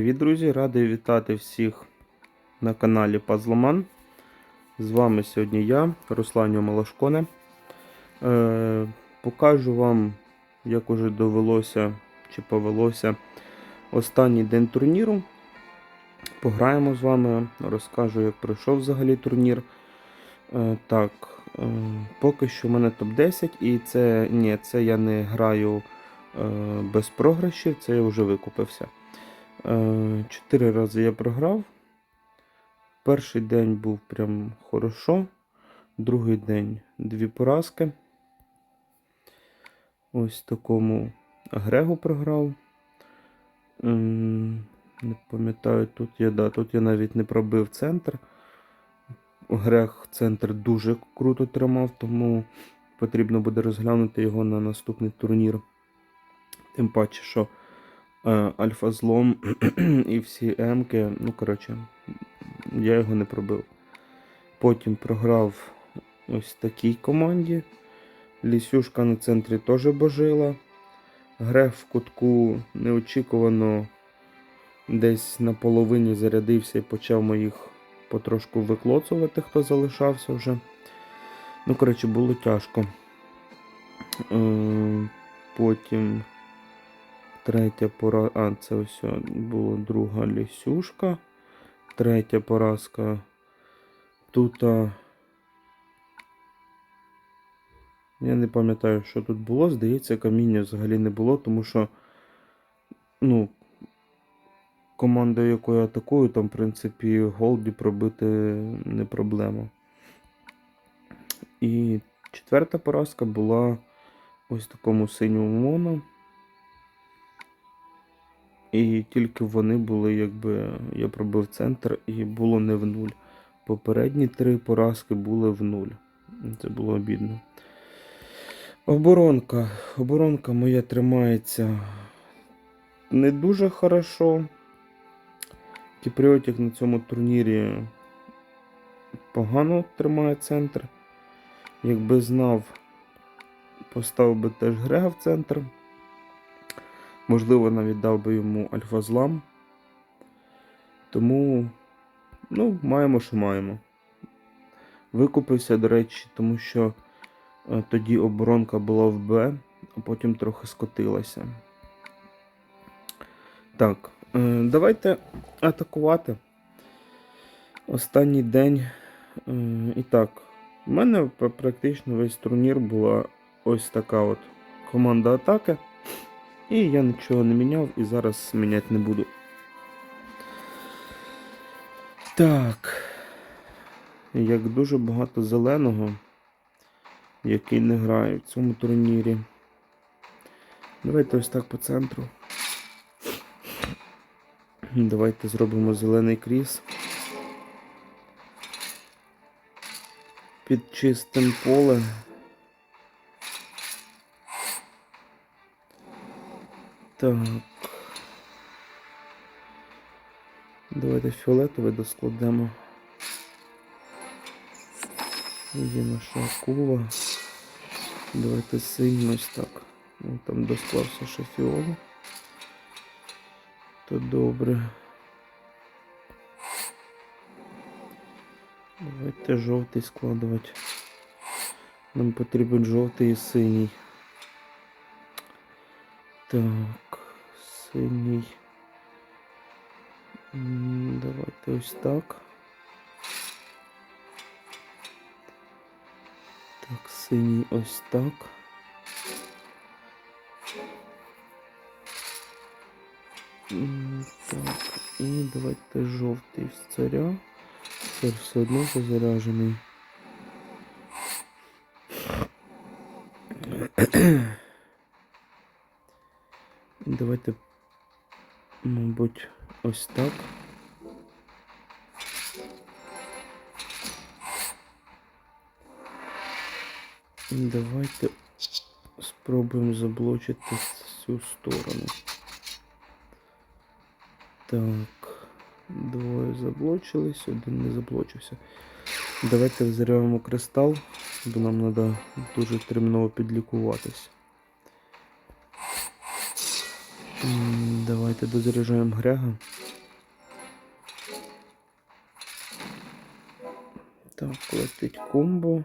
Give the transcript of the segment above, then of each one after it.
Привіт, друзі! Радий вітати всіх на каналі Пазломан. З вами сьогодні я, Русланю Малашконе. Е, покажу вам, як уже довелося чи повелося останній день турніру. Пограємо з вами, розкажу, як пройшов взагалі турнір. Е, так, е, поки що в мене топ-10, і це ні, це я не граю е, без програшів, це я вже викупився. Е, Чотири рази я програв. Перший день був прям хорошо. Другий день дві поразки. Ось такому Грегу програв. Не пам'ятаю, тут я, да, тут я навіть не пробив центр. Грег центр дуже круто тримав, тому потрібно буде розглянути його на наступний турнір. Тим паче, що е, Альфа злом і всі Емки, ну, коротше, я його не пробив. Потім програв ось такій команді. Лісюшка на центрі теж божила. Грег в кутку неочікувано десь на половині зарядився і почав моїх потрошку виклоцувати, хто залишався вже. Ну, коротше, було тяжко. Е, Потім третя пора. А, це ось була друга лісюшка. Третя поразка. Тут. а, Я не пам'ятаю, що тут було. Здається, каміння взагалі не було, тому що. Ну, команда, яку я атакую, там, в принципі, голді пробити не проблема. І четверта поразка була ось такому синьому моно. І тільки вони були, якби я пробив центр і було не в нуль. Попередні три поразки були в нуль. Це було обідно. Оборонка. Оборонка моя тримається не дуже хорошо. Кіпріотик на цьому турнірі погано тримає центр. Якби знав, поставив би теж Грега в центр. Можливо, навіть дав би йому альфа-злам. Тому, ну, маємо, що маємо. Викупився, до речі, тому що е, тоді оборонка була в Б, а потім трохи скотилася. Так, е, давайте атакувати. Останній день. Е, і так, у мене практично весь турнір була ось така от команда атаки. І я нічого не міняв і зараз міняти не буду. Так. Як дуже багато зеленого, який не грає в цьому турнірі. Давайте ось так по центру. Давайте зробимо зелений кріс. Під чистим Так. Давайте фіолетовий доскладемо. Є наша акула. Давайте синій ось так. Ну, там досклався ще фіолу. То добре. Давайте жовтий складувати. Нам потрібен жовтий і синій. Так, синій. Давайте ось так. Так, синій ось так. Так, і давайте жовтий з царя. Цар все одно позаряжений. Давайте, мабуть, ось так. Давайте спробуємо заблочити цю сторону. Так, двоє заблочились, один не заблочився. Давайте взриваємо кристал, бо нам треба дуже терміново підлікуватись. Давайте дозаряджаємо гряга. Так, летить комбо.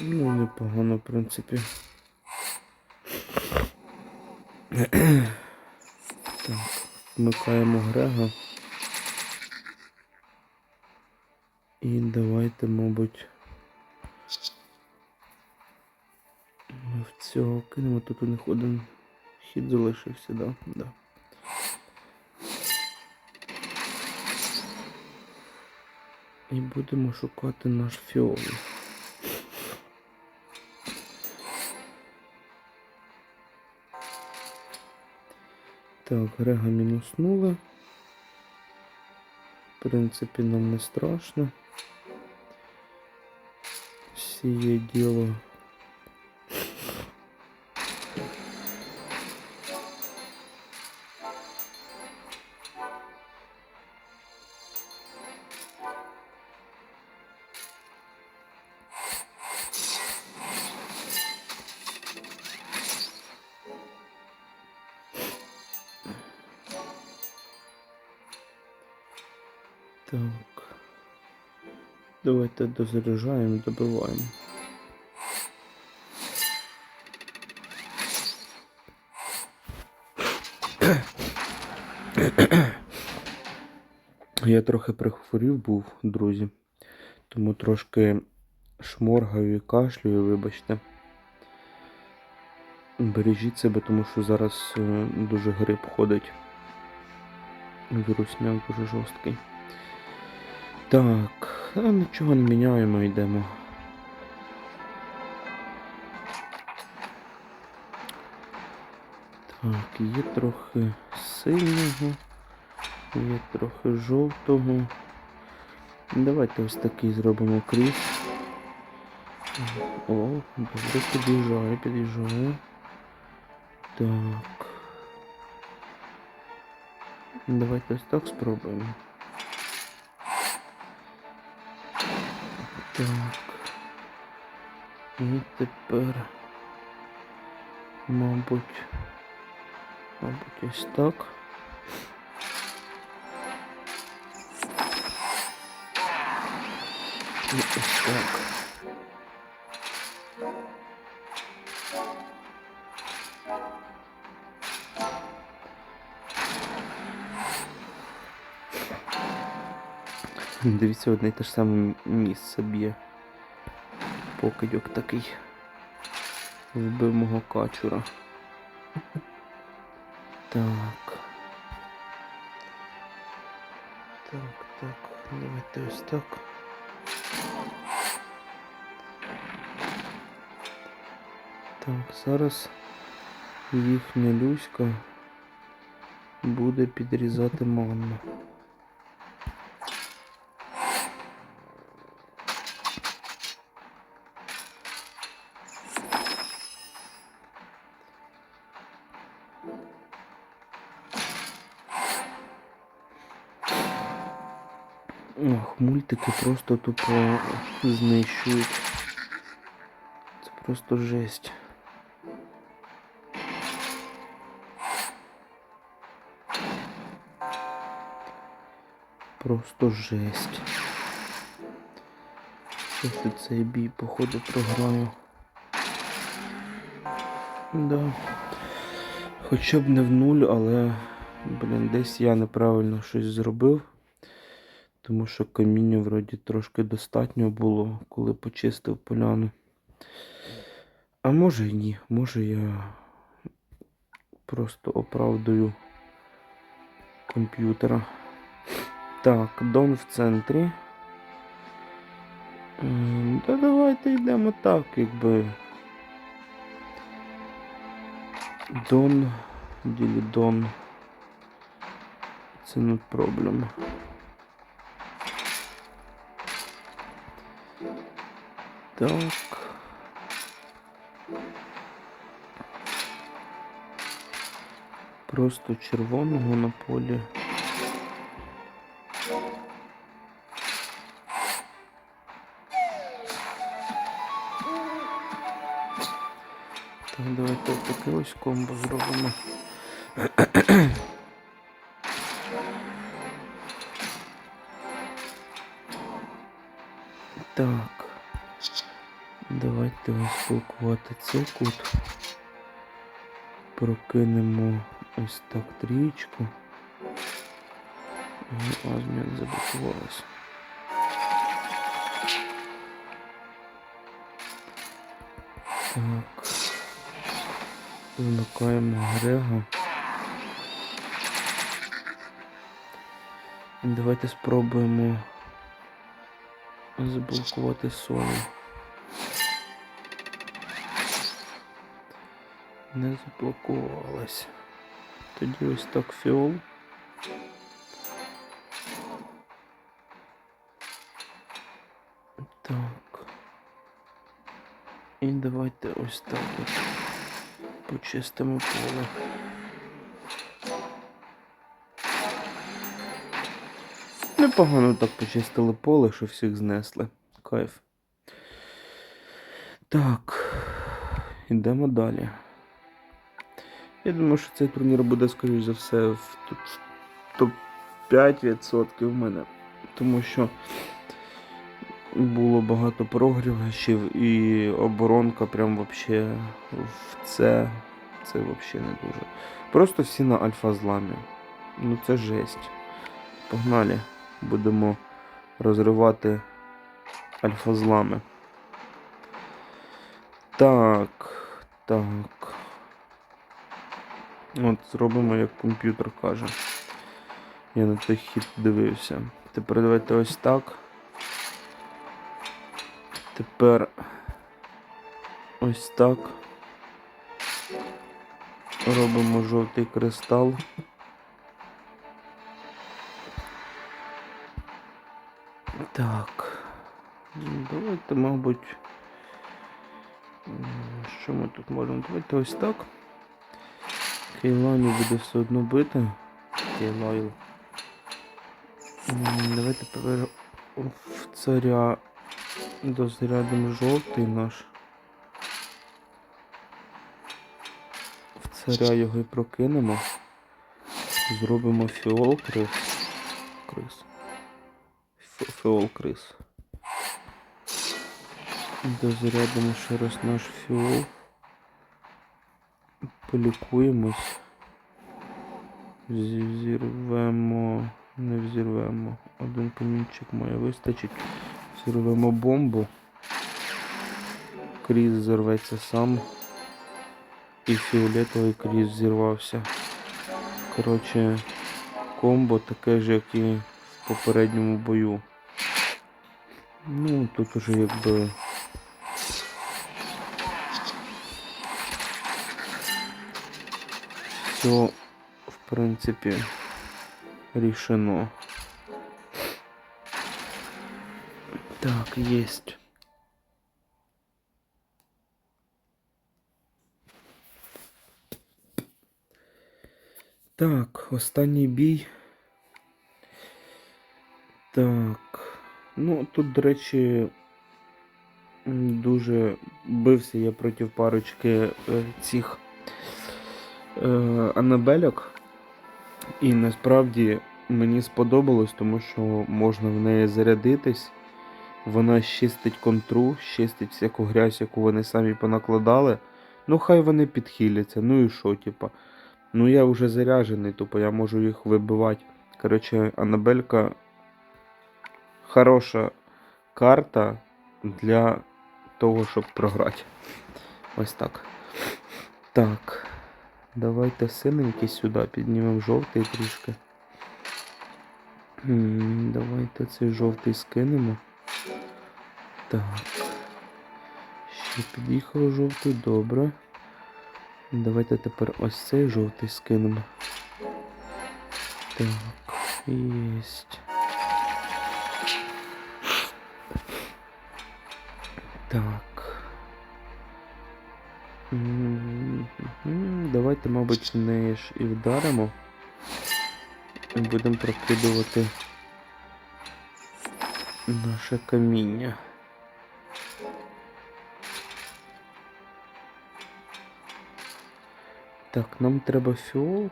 Ну, непогано, в принципі. Так, вмикаємо Грега. І давайте, мабуть, ми в цього кинемо. Тут у них один хід залишився, да? Да. І будемо шукати наш фіол. Так, Грега мінуснули. В принципі, нам не страшно. Сіє діло. Так. Давайте дозаряджаємо, добиваємо. Я трохи прихворів був, друзі, тому трошки шморгаю і кашлюю, вибачте. Бережіть себе, тому що зараз е, дуже грип ходить. Вірусняк дуже жорсткий. Так, нічого не міняємо, йдемо. Так, є трохи синього, є трохи жовтого. Давайте ось такий зробимо кріс. О, добре, під'їжджає, під'їжджає. Так. Давайте ось так спробуємо. Так. І тепер, мабуть, мабуть, ось так. І ось так. Дивіться, одне й те ж саме місце б'є. Покидьок такий. Вбив мого качура. Так. Так, так, давайте ось так. Так, зараз їхня люська буде підрізати манну. Мультики просто тупо знищують. Це просто жесть. Просто жесть. Щось тут цей бій, походу, програю. Да. Хоча б не в нуль, але, блін, десь я неправильно щось зробив. Тому що каміння вроді трошки достатньо було, коли почистив поляну. А може і ні, може я просто оправдую комп'ютера. Так, Дон в центрі. Та давайте йдемо так, якби. Дон, ділі Дон. Це не проблема. Так. Просто червоного на полі. Так, давайте таке ось комбо зробимо. Так. Давайте ось блокувати цей кут. Прокинемо ось так трієчку. І Азмін заблокувалась. Так. Вмикаємо Грега. Давайте спробуємо заблокувати Соні. Не заблокувалась. Тоді ось так фіол. Так. І давайте ось так от почистимо поле. Непогано так почистили поле, що всіх знесли. Кайф. Так. Ідемо далі. Я думаю, що цей турнір буде, скоріш за все, в топ 5% в мене. Тому що було багато прогрівачів і оборонка прям вообще в це. Це вообще не дуже. Просто всі на альфа зламі. Ну це жесть. Погнали. Будемо розривати альфа злами. Так. Так. От, зробимо, як комп'ютер каже. Я на той хід дивився. Тепер давайте ось так. Тепер ось так. Робимо жовтий кристал. Так. Давайте, мабуть. Що ми тут можемо? Давайте ось так. Кейлані буде все одно бити. Кейлайл. Давайте тепер в царя дозарядимо жовтий наш. В царя його і прокинемо. Зробимо фіол крис. Крис. Фіол крис. Дозарядимо ще раз наш фіол. Полікуємось. Зірвемо. Не взірвемо. Один камінчик має вистачить. Зірвемо бомбу. Кріс зірветься сам. І фіолетовий кріс зірвався. Коротше, комбо таке ж, як і в попередньому бою. Ну, тут уже якби. Все, в принципі, рішено. Так, есть. Так, останній бій. Так. Ну, тут, до речі, дуже бився я проти парочки е, цих е, анабельок. І насправді мені сподобалось, тому що можна в неї зарядитись. Вона щистить контру, щистить всяку грязь, яку вони самі понакладали. Ну, хай вони підхиляться. Ну і що, типа. Ну я вже заряджений, тупо я можу їх вибивати. Коротше, Анабелька хороша карта для того, щоб програти. Ось так. Так. Давайте синенький сюди піднімемо жовтий трішки. Давайте цей жовтий скинемо. Так. Ще під'їхав жовтий, добре. Давайте тепер ось цей жовтий скинемо. Так, єсть. Так. Давайте, мабуть, в неї ж і вдаримо. Будемо прокидувати наше каміння. Так, нам треба фіол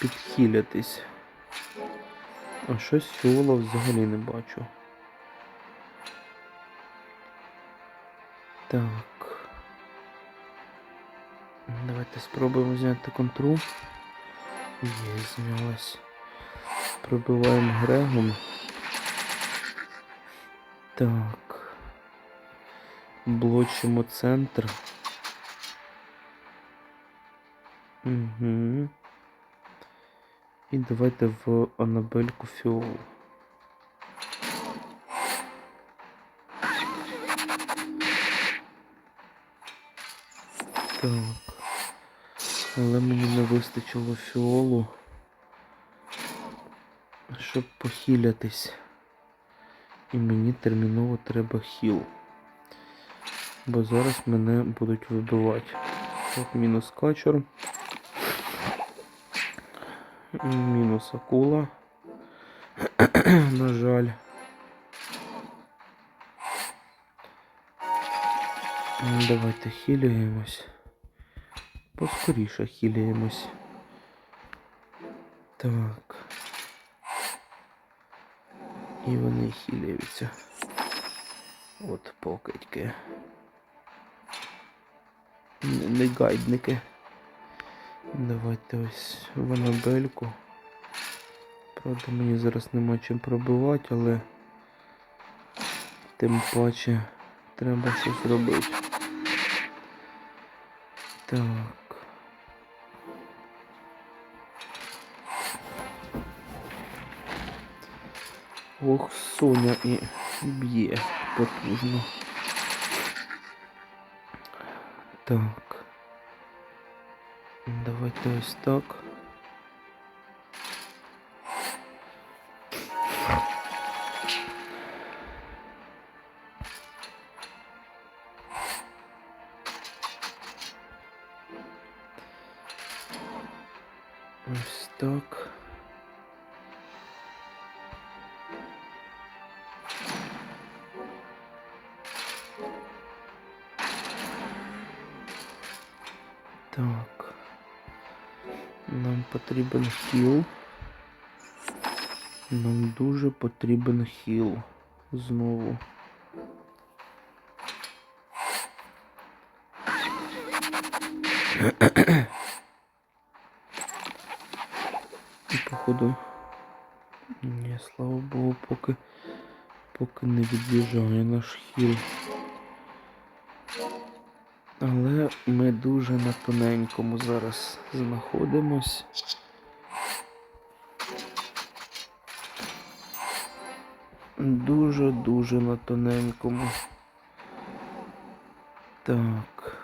підхилятись. А щось фіола взагалі не бачу. Так. Давайте спробуємо зняти контру. Є, знялась. Пробиваємо Грегом. Так. Блочимо центр. Угу. І давайте в Анабельку фіол. Так. Але мені не вистачило фіолу, щоб похилятись. І мені терміново треба хіл. Бо зараз мене будуть вибивати. Так, мінус качер. Мінус акула. На жаль. Давайте хиляємось. Поскоріше хиляємось. Так. І вони хиляються. От покидьки. Не, гайдники. Давайте ось в Анабельку. Правда, мені зараз нема чим пробивати, але тим паче треба щось робити. Так. Ох, Соня і б'є потужно. Так. Давайте ось так. Хіл. Нам дуже потрібен хіл. Знову. І походу. Ні, слава Богу, поки поки не від'їжджає наш хіл. Але ми дуже на тоненькому зараз знаходимось. Дуже-дуже на тоненькому. Так.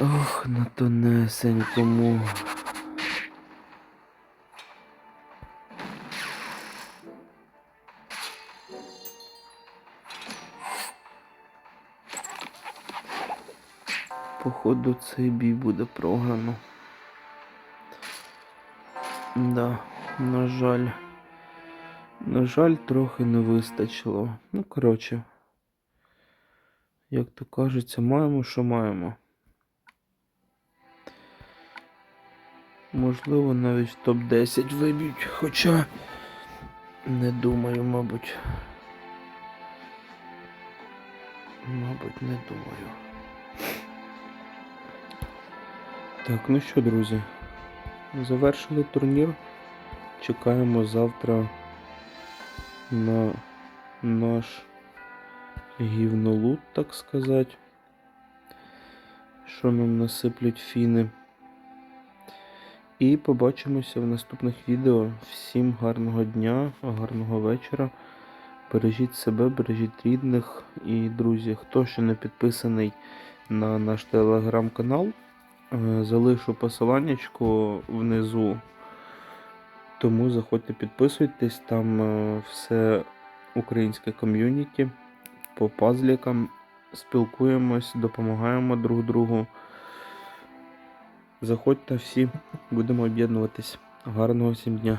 Ох, на тонесенькому. Походу цей бій буде програно. Да, на жаль. На жаль, трохи не вистачило. Ну, коротше. Як то кажеться, маємо, що маємо. Можливо, навіть топ-10 виб'ють, хоча не думаю, мабуть. Мабуть, не думаю. Так, ну що, друзі, завершили турнір. Чекаємо завтра на наш гівнолут, так сказати. Що нам насиплють фіни. І побачимося в наступних відео. Всім гарного дня, гарного вечора. Бережіть себе, бережіть рідних і друзі. Хто ще не підписаний на наш телеграм-канал, залишу посиланнячку внизу. Тому заходьте, підписуйтесь, там е, все українське ком'юніті по пазлікам. Спілкуємось, допомагаємо друг другу. Заходьте всі, будемо об'єднуватись. Гарного всім дня.